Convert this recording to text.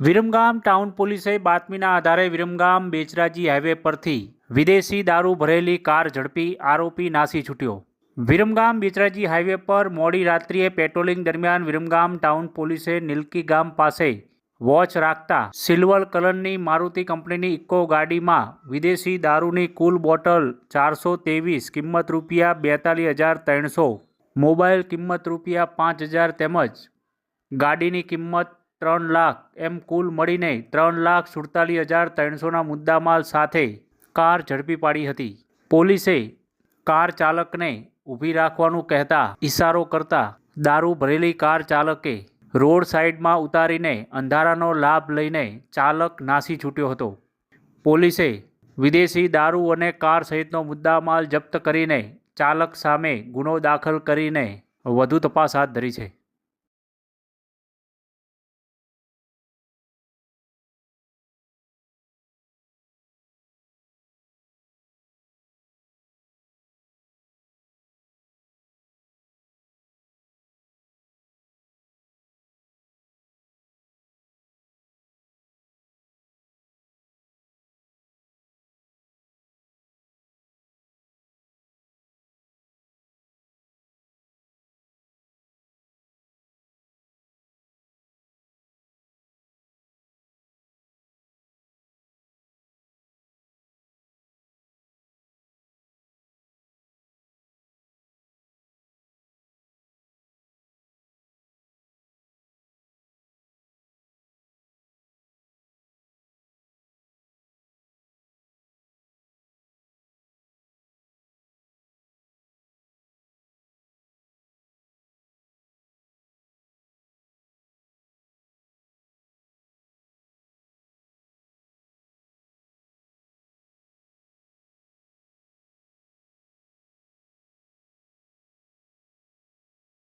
Viramgam town પોલીસે બાતમીના આધારે વિરમગામ બેચરાજી હાઈવે પરથી વિદેશી દારૂ ભરેલી કાર ઝડપી, આરોપી નાસી છૂટ્યો. વિરમગામ બેચરાજી હાઈવે પર મોડી રાત્રિએ પેટ્રોલિંગ દરમિયાન વિરમગામ ટાઉન પોલીસે નિલકી ગામ પાસે વોચ રાખતા સિલ્વર કલરની મારુતિ કંપનીની ઇકો ગાડીમાં વિદેશી દારૂની કુલ બોટલ ચારસો તેવીસ કિંમત રૂપિયા બેતાલીસ હજાર ત્રણસો, મોબાઈલ કિંમત રૂપિયા પાંચ હજાર તેમજ ગાડીની કિંમત ત્રણ લાખ. એમ કુલ મળીને ત્રણ લાખ સુડતાલીસ હજાર ત્રણસોના મુદ્દામાલ સાથે કાર ઝડપી પાડી હતી. પોલીસે કાર ચાલકને ઊભી રાખવાનું કહેતા ઇશારો કરતા દારૂ ભરેલી કાર ચાલકે રોડ સાઈડમાં ઉતારીને અંધારાનો લાભ લઈને ચાલક નાસી છૂટ્યો હતો. પોલીસે વિદેશી દારૂ અને કાર સહિતનો મુદ્દામાલ જપ્ત કરીને ચાલક સામે ગુનો દાખલ કરીને વધુ તપાસ હાથ ધરી છે.